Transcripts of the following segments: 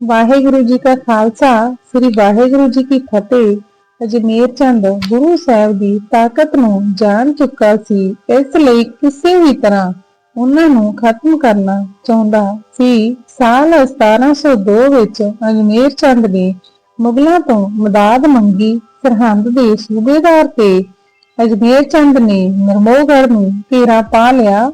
ਵਾਹਿਗੁਰੂ ਜੀ ਕਾ ਖਾਲਸਾ, ਸ੍ਰੀ ਵਾਹਿਗੁਰੂ ਜੀ ਕੀ ਫਤਿਹ। ਅਜਮੇਰ ਚੰਦ ਗੁਰੂ ਸਾਹਿਬ ਦੀ ਤਾਕਤ ਨੂੰ ਜਾਣ ਚੁੱਕਾ ਸੀ, ਇਸ ਲਈ ਕਿਸੇ ਵੀ ਤਰ੍ਹਾਂ ਉਹਨਾਂ ਨੂੰ ਖਤਮ ਕਰਨਾ ਚਾਹੁੰਦਾ ਸੀ। ਸਾਲ 1702 ਵਿੱਚ ਅਜਮੇਰ ਚੰਦ ਨੇ ਮੁਗਲਾਂ ਤੋਂ ਮਦਦ ਮੰਗੀ, ਸਰਹੰਦ ਦੇ ਸੂਬੇਦਾਰ ਤੇ ਅਜਮੇਰ ਚੰਦ ਨੇ ਨਰਮੋਗੜ ਨੂੰ ਘੇਰਾ ਪਾ ਲਿਆ।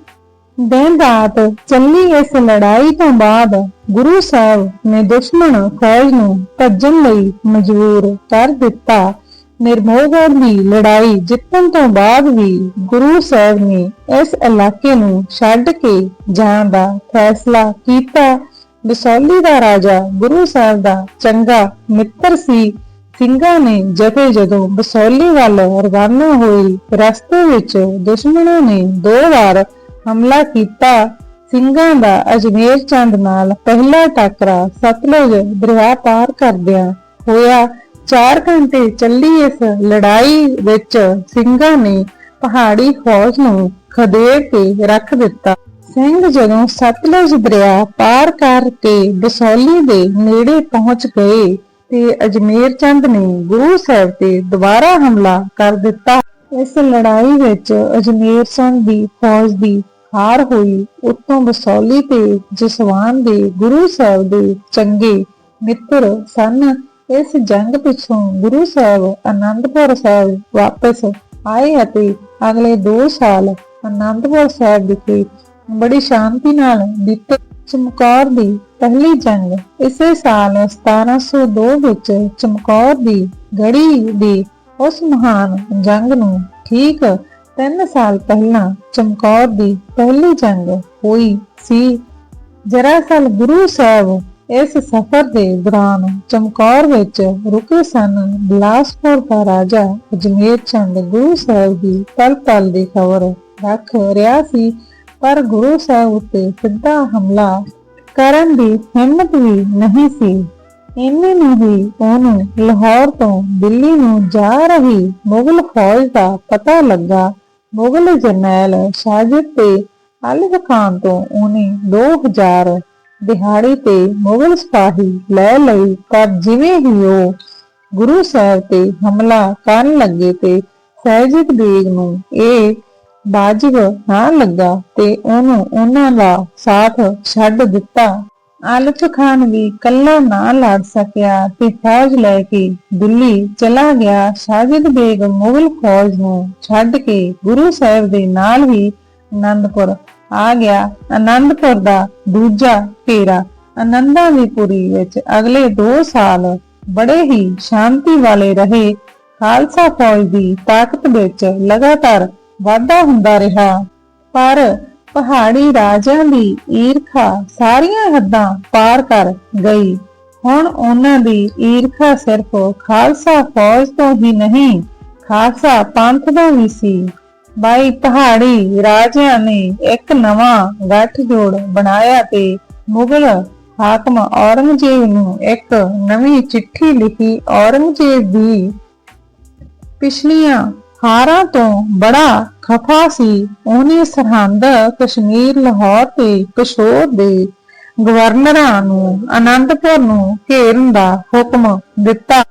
ਦਿਨ ਰਾਤ ਚੱਲੀ ਇਸ ਲੜਾਈ ਤੋਂ ਬਾਅਦ ਗੁਰੂ ਸਾਹਿਬ ਨੇ ਦੁਸ਼ਮਣ ਫੌਜ ਨੂੰ ਭੱਜਣ ਲਈ ਮਜਬੂਰ ਕਰ ਦਿੱਤਾ। ਨਿਰਮੋਹਗੜ ਦੀ ਲੜਾਈ ਜਿੱਤਣ ਤੋਂ ਬਾਅਦ ਵੀ ਗੁਰੂ ਸਾਹਿਬ ਨੇ ਇਸ ਇਲਾਕੇ ਨੂੰ ਛੱਡ ਕੇ ਜਾਣ ਦਾ ਫੈਸਲਾ ਕੀਤਾ। ਬਸੌਲੀ ਦਾ ਰਾਜਾ ਗੁਰੂ ਸਾਹਿਬ ਦਾ ਚੰਗਾ ਮਿੱਤਰ ਸੀ। ਸਿੰਘਾਂ ਨੇ ਜਥੇ ਜਦੋਂ ਬਸੌਲੀ ਵੱਲ ਰਵਾਨਾ ਹੋਈ, ਰਸਤੇ ਵਿੱਚ ਦੁਸ਼ਮਣਾਂ ਨੇ ਦੋ ਵਾਰ ਹਮਲਾ ਕੀਤਾ। ਸਿੰਘਾਂ ਦਾ ਅਜਮੇਰ ਚੰਦ ਨਾਲ ਪਹਿਲਾ ਟਾਕਰਾ ਸਤਲੁਜ ਦਰਿਆ ਪਾਰ ਕਰਦਿਆਂ ਹੋਇਆ। 4 ਘੰਟੇ ਚੱਲੀ ਇਸ ਲੜਾਈ ਵਿੱਚ ਸਿੰਘਾਂ ਨੇ ਪਹਾੜੀ ਫੌਜ ਨੂੰ ਖਦੇੜ ਕੇ ਰੱਖ ਦਿੱਤਾ। ਸਿੰਘ ਜਦੋਂ ਸਤਲੁਜ ਦਰਿਆ ਪਾਰ ਕਰਕੇ ਬਸੌਲੀ ਦੇ ਨੇੜੇ ਪਹੁੰਚ ਗਏ ਤੇ ਅਜਮੇਰ ਚੰਦ ਨੇ ਗੁਰੂ ਸਾਹਿਬ ਤੇ ਦੁਬਾਰਾ ਹਮਲਾ ਕਰ ਦਿੱਤਾ। ਇਸ ਲੜਾਈ ਵਿੱਚ ਅਜਮੇਰ ਸਿੰਘ ਦੀ ਫੌਜ ਦੀ ਹਾਰ ਹੋਈ, ਉਤੋਂ ਬਸੌਲੀ ਤੇ ਜਸਵਾਨ ਦੇ ਗੁਰੂ ਸਾਹਿਬ ਦੇ ਚੰਗੇ ਮਿੱਤਰ ਸਨ। ਇਸ ਜੰਗ ਪਿੱਛੋਂ ਗੁਰੂ ਸਾਹਿਬ ਆਨੰਦਪੁਰ ਸਾਹਿਬ ਵਾਪਸ ਆਏ ਅਤੇ ਅਗਲੇ 2 ਸਾਲ ਆਨੰਦਪੁਰ ਸਾਹਿਬ ਵਿਖੇ ਬੜੀ ਸ਼ਾਂਤੀ ਨਾਲ ਬੀਤੇ ਚਮਕੌਰ ਦੀ ਪਹਿਲੀ ਜੰਗ, ਇਸੇ ਸਾਲ 1702 ਵਿੱਚ ਚਮਕੌਰ ਦੀ ਗੜੀ ਦੀ ਉਸ ਮਹਾਨ ਜੰਗ ਨੂੰ ਠੀਕ ਤਿੰਨ ਸਾਲ ਪਹਿਲਾਂ ਚਮਕੌਰ ਦੀ ਪਹਿਲੀ ਜੰਗ ਹੋਈ ਸੀ। ਜਰਾਸਲ ਗੁਰੂ ਸਾਹਿਬ ਇਸ ਸਫ਼ਰ ਦੇ ਦੌਰਾਨ ਚਮਕੌਰ ਵਿੱਚ ਰੁਕੇ ਸਨ। ਬਿਲਾਸਪੁਰ ਦਾ ਰਾਜਾ ਅਜਮੇਰ ਚੰਦ ਗੁਰੂ ਸਾਹਿਬ ਦੀ ਪਲ ਪਲ ਦੀ ਖਬਰ ਰੱਖ ਰਿਹਾ ਸੀ। ਪਰ ਗੁਰੂ ਸਾਹਿਬ ਉੱਤੇ ਸਿੱਧਾ ਹਮਲਾ ਕਰਨ ਦੀ ਹਿੰਮਤ ਵੀ ਨਹੀਂ ਸੀ। ਇੰਨੇ ਨੂੰ ਹੀ ਉਹਨੂੰ ਲਾਹੌਰ ਤੋਂ ਦਿੱਲੀ ਨੂੰ ਜਾ ਰਹੀ ਮੁਗਲ ਫੌਜ ਦਾ ਪਤਾ ਲੱਗਾ ਮੁਗਲ ਜਰਨੈਲ ਸਾਜਿਦ ਤੇ ਅਲਫ ਖਾਨ ਤੋਂ ਉਹਨੇ 2000 ਦਿਹਾੜੀ ਤੇ ਮੁਗਲ ਸਿਪਾਹੀ ਲੈ ਲਈ। ਪਰ ਜਿਵੇਂ ਹੀ ਉਹ ਗੁਰੂ ਸਾਹਿਬ ਤੇ ਹਮਲਾ ਕਰਨ ਲੱਗੇ ਤੇ ਸਹਿਜਿਤ ਬੇਗ ਨੂੰ ਇਹ ਬਾਜਿਬ ਨਾ ਲੱਗਾ ਤੇ ਉਹਨੂੰ ਉਹਨਾਂ ਦਾ ਸਾਥ ਛੱਡ ਦਿੱਤਾ। ਆਲਫ ਖਾਨ ਵੀ ਕੱਲਾ ਨਾ ਲੜ ਸਕਿਆ ਤੇ ਫੌਜ ਲੈ ਕੇ ਦਿੱਲੀ ਚਲਾ ਗਿਆ। ਸਾਜਿਦ ਬੇਗ ਮੁਗਲ ਫੌਜ ਨੂੰ ਛੱਡ ਕੇ ਗੁਰੂ ਸਾਹਿਬ ਦੇ ਨਾਲ ਹੀ ਆਨੰਦਪੁਰ ਆ ਗਿਆ। ਆਨੰਦਪੁਰ ਦਾ ਦੂਜਾ ਘੇਰਾ ਆਨੰਦਾਂ ਦੀ ਪੁਰੀ ਵਿੱਚ ਅਗਲੇ 2 ਸਾਲ ਬੜੇ ਹੀ ਸ਼ਾਂਤੀ ਵਾਲੇ ਰਹੇ। ਖਾਲਸਾ ਫੌਜ ਦੀ ਤਾਕਤ ਵਿੱਚ ਲਗਾਤਾਰ ਵਾਧਾ ਹੁੰਦਾ ਰਿਹਾ। ਪਰ ਪਹਾੜੀ ਰਾਜਾਂ ਦੀ ਈਰਖਾ ਸਾਰੀਆਂ ਹੱਦਾਂ ਪਾਰ ਕਰ ਗਈ। ਹੁਣ ਉਹਨਾਂ ਦੀ ਈਰਖਾ ਸਿਰਫ ਖਾਲਸਾ ਫੌਜ ਤੋਂ ਹੀ ਨਹੀਂ, ਖਾਲਸਾ ਪੰਥ ਦਾ ਵੀ ਸੀ। ਬਾਈ ਪਹਾੜੀ ਰਾਜਿਆਂ ਨੇ ਇੱਕ ਨਵਾਂ ਗੱਠਜੋੜ ਬਣਾਇਆ ਤੇ ਮੁਗਲ ਹਾਕਮ ਔਰੰਗਜ਼ੇਬ ਨੂੰ ਇੱਕ ਨਵੀਂ ਚਿੱਠੀ ਲਿਖੀ। ਔਰੰਗਜ਼ੇਬ ਦੀ ਪਿਛਲੀਆਂ ਹਾਰਾਂ ਤੋਂ ਬੜਾ ਖਫਾ ਸੀ। ਉਹਨੇ ਸਰਹੰਦ, ਕਸ਼ਮੀਰ, ਲਾਹੌਰ ਤੇ ਕਸ਼ੋਰ ਦੇ ਗਵਰਨਰਾਂ ਨੂੰ ਆਨੰਦਪੁਰ ਨੂੰ ਘੇਰਨ ਦਾ ਹੁਕਮ ਦਿੱਤਾ।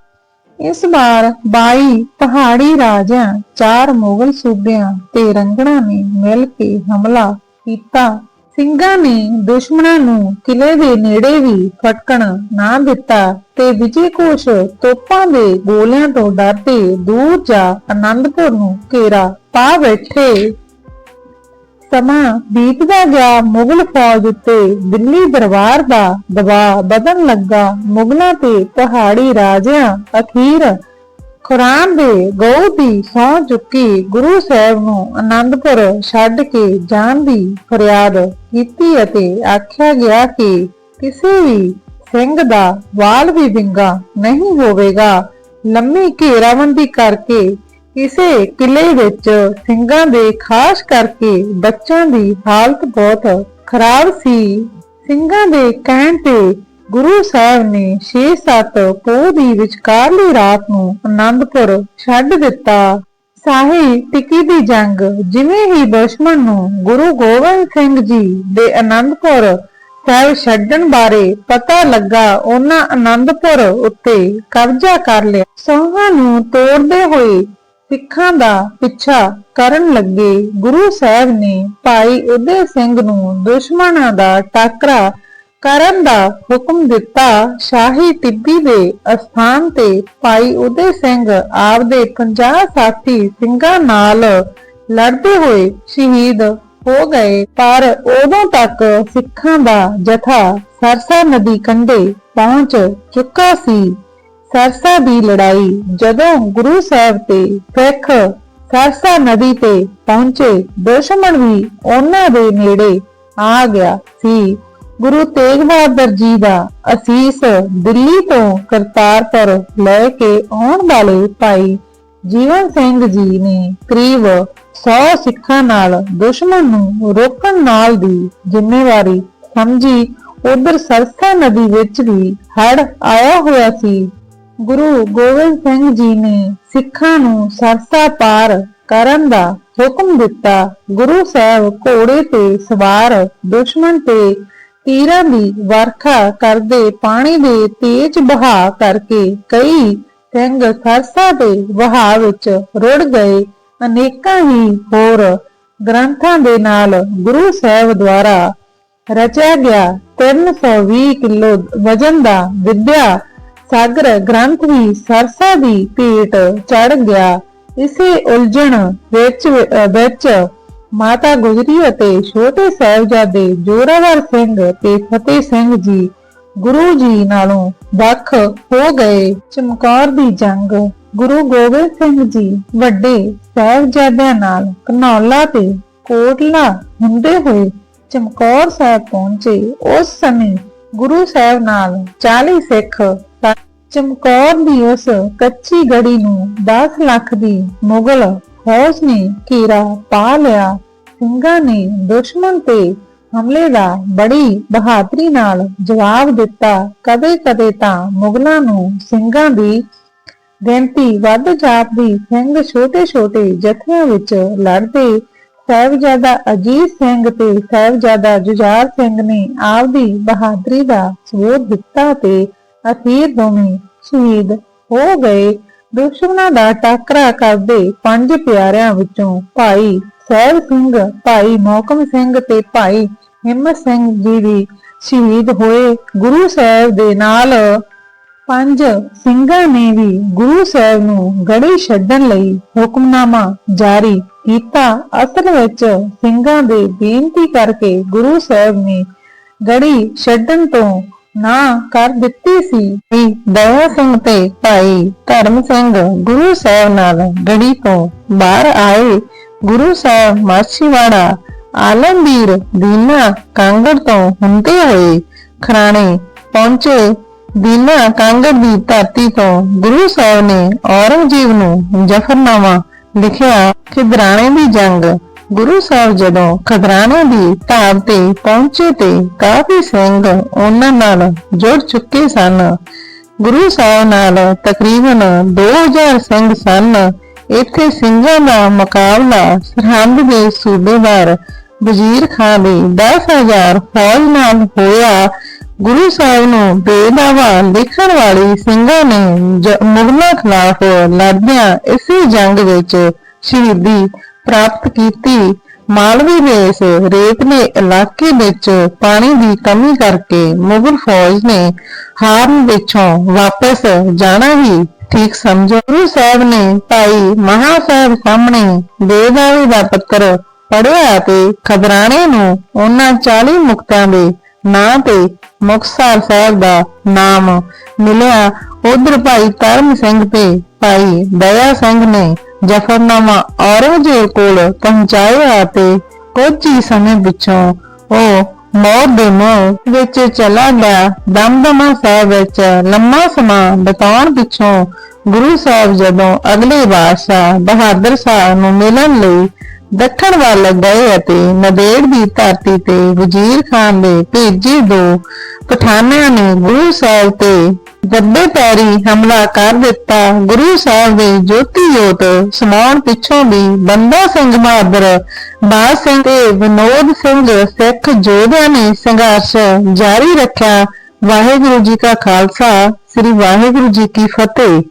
ਇਸ ਵਾਰ 22 ਪਹਾੜੀ ਰਾਜਿਆਂ, ਚਾਰ ਮੁਗਲ ਸੂਬਿਆਂ ਤੇ ਰੰਗਣਾ ਨੇ ਮਿਲ ਕੇ ਹਮਲਾ ਕੀਤਾ। ਸਿੰਘਾਂ ਨੇ ਦੁਸ਼ਮਣਾਂ ਨੂੰ ਕਿਲੇ ਦੇ ਨੇੜੇ ਵੀ ਫਟਕਣ ਨਾ ਦਿੱਤਾ ਤੇ ਵਿਜੇ ਕੋਸ਼ ਤੋਪਾਂ ਦੇ ਗੋਲਿਆਂ ਤੋਂ ਡਰਦੇ ਦੂਰ ਜਾ ਆਨੰਦਪੁਰ ਨੂੰ ਘੇਰਾ ਪਾ ਬੈਠੇ। ਸਮਾਂ ਬੀਤਦਾ ਗਿਆ, ਮੁਗਲ ਫੌਜ ਉੱਤੇ ਦਿੱਲੀ ਦਰਬਾਰ ਦਾ ਦਬਾਅ ਵਧਣ ਲੱਗਾ। ਮੁਗਲਾਂ ਤੇ ਪਹਾੜੀ ਰਾਜਿਆਂ ਅਖੀਰ ਖੁਰਾਨ ਦੇ ਗਊ ਦੀ ਸੌ ਚੁੱਕੀ ਗੁਰੂ ਸਾਹਿਬ ਨੂੰ ਆਨੰਦਪੁਰ ਛੱਡ ਕੇ ਜਾਣ ਦੀ ਫਰਿਆਦ ਕੀਤੀ ਅਤੇ ਆਖਿਆ ਗਿਆ ਕਿ ਕਿਸੇ ਵੀ ਸਿੰਘ ਦਾ ਵਾਲ ਵੀ ਵਿੰਗਾ ਨਹੀਂ ਹੋਵੇਗਾ। ਲੰਮੀ ਘੇਰਾਬੰਦੀ ਕਰਕੇ ਕਿਸੇ ਕਿਲੇ ਵਿੱਚ ਸਿੰਘਾਂ ਦੇ ਖਾਸ ਕਰਕੇ ਬੱਚਿਆਂ ਦੀ ਹਾਲਤ ਬਹੁਤ ਖਰਾਬ ਸੀ। ਸਿੰਘਾਂ ਦੇ ਕਹਿਣ ਤੇ ਗੁਰੂ ਸਾਹਿਬ ਨੇ 6-7 ਪੋਹ ਦੀ ਵਿਚਕਾਰਲੀ ਰਾਤ ਨੂੰ ਆਨੰਦਪੁਰ ਛੱਡ ਦਿੱਤਾ। ਸਾਹੀ ਟਿੱਕੀ ਦੀ ਜੰਗ ਜਿਵੇਂ ਹੀ ਦੁਸ਼ਮਣ ਨੂੰ ਗੁਰੂ ਗੋਬਿੰਦ ਸਿੰਘ ਜੀ ਦੇ ਆਨੰਦਪੁਰ ਸਾਹਿਬ ਛੱਡਣ ਬਾਰੇ ਪਤਾ ਲੱਗਾ, ਉਹਨਾਂ ਆਨੰਦਪੁਰ ਉੱਤੇ ਕਬਜ਼ਾ ਕਰ ਲਿਆ। ਸੋਹਾਂ ਨੂੰ ਤੋੜਦੇ ਹੋਏ ਸਿੱਖਾਂ ਦਾ ਪਿੱਛਾ ਕਰਨ ਲੱਗੇ, ਗੁਰੂ ਸਾਹਿਬ ਨੇ ਭਾਈ ਉਦੇ ਸਿੰਘ ਨੂੰ ਦੁਸ਼ਮਣਾਂ ਦਾ ਟਾਕਰਾ ਕਰਨ ਦਾ ਹੁਕਮ ਦਿੱਤਾ, ਸ਼ਾਹੀ ਟਿੱਬੀ ਦੇ ਅਸਥਾਨ ਤੇ ਭਾਈ ਉਦੇ ਸਿੰਘ ਆਪਦੇ 50 ਸਾਥੀ ਸਿੰਘਾਂ ਨਾਲ ਲੜਦੇ ਹੋਏ ਸ਼ਹੀਦ ਹੋ ਗਏ। ਪਰ ਉਦੋਂ ਤੱਕ ਸਿੱਖਾਂ ਦਾ ਜਥਾ ਸਰਸਾ ਨਦੀ ਕੰਢੇ ਪਹੁੰਚ ਚੁੱਕਾ ਸੀ। ਸਰਸਾ ਦੀ ਲੜਾਈ ਜਦੋਂ ਗੁਰੂ ਸਾਹਿਬ ਤੇ ਸਿੱਖ ਸਰਸਾ ਨਦੀ ਤੇ ਪਹੁੰਚੇ, ਦੁਸ਼ਮਣ ਵੀ ਉਹਨਾਂ ਦੇ ਨੇੜੇ ਆ ਗਿਆ ਸੀ। ਗੁਰੂ ਤੇਗ ਬਹਾਦਰ ਜੀ ਦਾ ਅਸੀਸ ਦਿੱਲੀ ਤੋਂ ਕਰਤਾਰਪੁਰ ਲੈ ਕੇ ਆਉਣ ਵਾਲੇ ਭਾਈ ਜੀਵਨ ਸਿੰਘ ਜੀ ਨੇ ਕਰੀਬ 100 ਸਿੱਖਾਂ ਨਾਲ ਦੁਸ਼ਮਣ ਨੂੰ ਰੋਕਣ ਨਾਲ ਦੀ ਜ਼ਿੰਮੇਵਾਰੀ ਸਮਝੀ। ਉਧਰ ਸਰਸਾ ਨਦੀ ਵਿੱਚ ਵੀ ਹੜ ਆਇਆ ਹੋਇਆ ਸੀ। ਗੁਰੂ ਗੋਬਿੰਦ ਸਿੰਘ ਜੀ ਨੇ ਸਿੱਖਾਂ ਨੂੰ ਸਰਸਾ ਪਾਰ ਕਰਨ ਦਾ ਹੁਕਮ ਦਿੱਤਾ। ਗੁਰੂ ਸਾਹਿਬ ਘੋੜੇ ਤੇ ਸਵਾਰ ਦੁਸ਼ਮਣ ਤੇ ਤੀਰਾਂ ਦੀ ਵਰਖਾ ਕਰਦੇ ਪਾਣੀ ਦੇ ਤੇਜ਼ ਵਹਾਅ ਕਰਕੇ ਕਈ ਸਿੰਘ ਸਰਸਾ ਦੇ ਵਹਾਅ ਵਿੱਚ ਰੁੜ ਗਏ। ਅਨੇਕਾਂ ਹੀ ਹੋਰ ਗ੍ਰੰਥਾਂ ਦੇ ਨਾਲ ਗੁਰੂ ਸਾਹਿਬ ਦੁਆਰਾ ਰਚਿਆ ਗਿਆ 320 ਕਿਲੋ ਵਜਨ ਦਾ ਵਿਦਿਆ ਸਾਗਰ ਗ੍ਰੰਥ ਵੀ ਸਰਸਾ ਦੀ ਭੇਟ ਚੜ ਗਿਆ। ਇਸੇ ਉਲਝਣ ਵਿੱਚ ਵਿੱਚ ਮਾਤਾ ਗੁਜਰੀ ਅਤੇ ਛੋਟੇ ਸਾਹਿਬਜ਼ਾਦੇ ਜੋਰਾਵਰ ਸਿੰਘ ਤੇ ਫਤਿਹ ਸਿੰਘ ਜੀ ਗੁਰੂ ਜੀ ਨਾਲੋਂ ਵੱਖ ਹੋ ਗਏ। ਚਮਕੌਰ ਦੀ ਜੰਗ, ਗੁਰੂ ਗੋਬਿੰਦ ਸਿੰਘ ਜੀ ਵੱਡੇ ਸਾਹਿਬਜ਼ਾਦਿਆਂ ਨਾਲ ਕਨੌਲਾ ਤੇ ਕੋਟਲਾ ਹੁੰਦੇ ਹੋਏ ਚਮਕੌਰ ਸਾਹਿਬ ਪਹੁੰਚੇ। ਉਸ ਸਮੇਂ ਗੁਰੂ ਸਾਹਿਬ ਨਾਲ 40 ਸਿੱਖ ਚਮਕੌਰ ਦੀ ਉਸ ਕੱਚੀ ਗੜੀ ਨੂੰ 10 ਲੱਖ ਦੀ ਮੁਗਲ ਫੌਜ ਨੇ ਘੇਰਾ ਪਾ ਲਿਆ। ਸਿੰਘਾਂ ਨੇ ਦੁਸ਼ਮਣ ਤੇ ਹਮਲੇ ਦਾ ਬੜੀ ਬਹਾਦਰੀ ਨਾਲ ਜਵਾਬ ਦਿੱਤਾ। ਕਦੇ-ਕਦੇ ਤਾਂ ਮੁਗਲਾਂ ਨੂੰ ਸਿੰਘਾਂ ਦੀ ਗਿਣਤੀ ਵੱਧ ਜਾਪਦੀ ਸਿੰਘ ਛੋਟੇ-ਛੋਟੇ ਜਥਿਆਂ ਵਿੱਚ ਲੜਦੇ। ਸਾਹਿਬਜ਼ਾਦਾ ਅਜੀਤ ਸਿੰਘ ਤੇ ਸਾਹਿਬਜ਼ਾਦਾ ਜੁਝਾਰ ਸਿੰਘ ਨੇ ਆਪਦੀ ਬਹਾਦਰੀ ਦਾ ਸਬੂਤ ਦਿੱਤਾ ਤੇ ਅਖੀਰ ਦੋਵੇਂ ਸ਼ਹੀਦ ਹੋ ਗਏ। ਦੁਸ਼ਮਣਾਂ ਦਾ ਟਾਕਰਾ ਕਰਦੇ ਪੰਜ ਪਿਆਰਿਆਂ ਵਿੱਚੋਂ ਭਾਈ ਸਾਹਿਬ ਸਿੰਘ, ਭਾਈ ਮੋਹਕਮ ਸਿੰਘ ਤੇ ਭਾਈ ਹਿੰਮਤ ਸਿੰਘ ਜੀ ਵੀ ਸ਼ਹੀਦ ਹੋਏ। ਗੁਰੂ ਸਾਹਿਬ ਦੇ ਨਾਲ ਪੰਜ ਸਿੰਘਾਂ ਨੇ ਵੀ ਗੁਰੂ ਸਾਹਿਬ ਨੂੰ ਗੜੀ ਛੱਡਣ ਲਈ ਹੁਕਮਨਾਮਾ ਜਾਰੀ ਕੀਤਾ। ਅਸਲ ਵਿੱਚ ਸਿੰਘਾਂ ਦੇ ਬੇਨਤੀ ਕਰਕੇ ਗੁਰੂ ਸਾਹਿਬ ਨੇ ਗੜੀ ਛੱਡਣ ਤੋਂ ਨਾ ਕਰ ਦਿੱਤੀ ਸੀ। ਵੀ ਦਇਆ ਸਿੰਘ ਤੇ ਭਾਈ ਧਰਮ ਸਿੰਘ ਗੁਰੂ ਸਾਹਿਬ ਨਾਲ ਗੜੀ ਤੋਂ ਬਾਹਰ ਆਏ। ਗੁਰੂ ਸਾਹਿਬ ਮਾਛੀਵਾੜਾ ਆਲਮਗੀਰ ਦੀਨਾ ਕਾਂਗੜ ਤੋਂ ਹੁੰਦੇ ਹੋਏ ਖਰਾਣੇ ਪਹੁੰਚੇ। ਦੀਨਾ ਕਾਂਗੜ ਦੀ ਧਰਤੀ ਤੋਂ ਗੁਰੂ ਸਾਹਿਬ ਨੇ ਔਰੰਗਜ਼ੇਬ ਨੂੰ ਜਫਰਨਾਮਾ ਲਿਖਿਆ। ਕਿ ਦਰਾਣੇ ਦੀ ਜੰਗ ਗੁਰੂ ਸਾਹਿਬ ਜਦੋਂ ਖਦਰਾਣਾ ਦੀ ਢਾਬ ਤੇ ਪਹੁੰਚੇ ਤੇ ਕਾਫੀ ਸਿੰਘ ਉਹਨਾਂ ਨਾਲ ਜੁੜ ਚੁੱਕੇ ਸਨ। ਗੁਰੂ ਸਾਹਿਬ ਨਾਲ ਤਕਰੀਬਨ 2000 ਸਿੰਘ ਸਨ। ਇੱਥੇ ਸਿੰਘਾਂ ਦਾ ਮੁਕਾਬਲਾ ਸਰਹੰਦ ਦੇ ਸੂਬੇਦਾਰ ਵਜ਼ੀਰ ਖਾਨ ਦੀ 10000 ਫੌਜ ਨਾਲ ਹੋਇਆ। ਗੁਰੂ ਸਾਹਿਬ ਨੂੰ ਬੇਦਾਵਾ ਲਿਖਣ ਵਾਲੀ ਸਿੰਘਾਂ ਨੇ ਮੁਗਲਾਂ ਖਿਲਾਫ ਲੜਦਿਆਂ ਇਸੇ ਜੰਗ ਵਿੱਚ ਸ਼ਹੀਦੀ ਪ੍ਰਾਪਤ ਕੀਤੀ। ਮਾਲਵੇ ਦੇ ਰੇਤਲੇ ਇਲਾਕੇ ਵਿੱਚ ਪਾਣੀ ਦੀ ਕਮੀ ਕਰਕੇ ਮੁਗਲ ਫੌਜ ਨੇ ਹਾਰਨ ਵਿੱਚੋਂ ਵਾਪਸ ਜਾਣਾ ਹੀ ਠੀਕ ਸਮਝਿਆ ਗੁਰੂ ਸਾਹਿਬ ਨੇ ਭਾਈ ਮਹਾ ਸਾਹਿਬ ਸਾਹਮਣੇ ਬੇਦਾਵੇ ਦਾ ਪੱਤਰ ਪੜਿਆ ਤੇ ਖਬਰਾਣੇ ਨੂੰ ਉਹਨਾਂ 40 ਮੁਕਤਾਂ ਦੇ ਨਾਂ ਤੇ ਮੁਕਤਸਰ ਸਾਹਿਬ ਦਾ ਨਾਮ ਮਿਲਿਆ। ਉਧਰ ਭਾਈ ਧਰਮ ਸਿੰਘ ਤੇ ਭਾਈ ਦਇਆ ਸਿੰਘ ਨੇ ਜਫਰਨਾਮਾ ਔਰੰਗਜ਼ੇਬ ਕੋਲ ਪਹੁੰਚਾਇਆ ਤੇ ਕੁਝ ਹੀ ਸਮੇਂ ਪਿੱਛੋਂ ਉਹ ਮੌਤ ਦੇ ਮੂੰਹ ਵਿੱਚ ਚਲਾ ਗਿਆ। ਦਮਦਮਾ ਸਾਹਿਬ ਵਿੱਚ ਲੰਮਾ ਸਮਾਂ ਬਿਤਾਉਣ ਪਿੱਛੋਂ ਗੁਰੂ ਸਾਹਿਬ ਜਦੋਂ ਅਗਲੇ ਬਾਦਸ਼ਾਹ ਬਹਾਦਰ ਸਾਹਿਬ ਨੂੰ ਮਿਲਣ ਲਈ ਦੱਖਣ ਵੱਲ ਗਏ ਅਤੇ ਨਦੇੜ ਦੀ ਧਰਤੀ ਤੇ ਵਜ਼ੀਰ ਖਾਨ ਦੇ ਭੇਜੇ ਦੋ ਪਠਾਨਾਂ ਨੇ ਗੁਰੂ ਸਾਹਿਬ ਤੇ ਗੱਡੇ ਪੈਰੀ ਹਮਲਾ ਕਰ ਦਿੱਤਾ। ਗੁਰੂ ਸਾਹਿਬ ਦੇ ਜੋਤੀ ਜੋਤ ਸਮਾਉਣ ਪਿੱਛੋਂ ਵੀ ਬੰਦਾ ਸਿੰਘ ਬਹਾਦਰ ਬਾਜ ਸਿੰਘ ਤੇ ਵਿਨੋਦ ਸਿੰਘ ਸਿੱਖ ਯੋਧਿਆਂ ਨੇ ਸੰਘਰਸ਼ ਜਾਰੀ ਰੱਖਿਆ। ਵਾਹਿਗੁਰੂ ਜੀ ਕਾ ਖਾਲਸਾ, ਸ੍ਰੀ ਵਾਹਿਗੁਰੂ ਜੀ ਕੀ ਫਤਿਹ।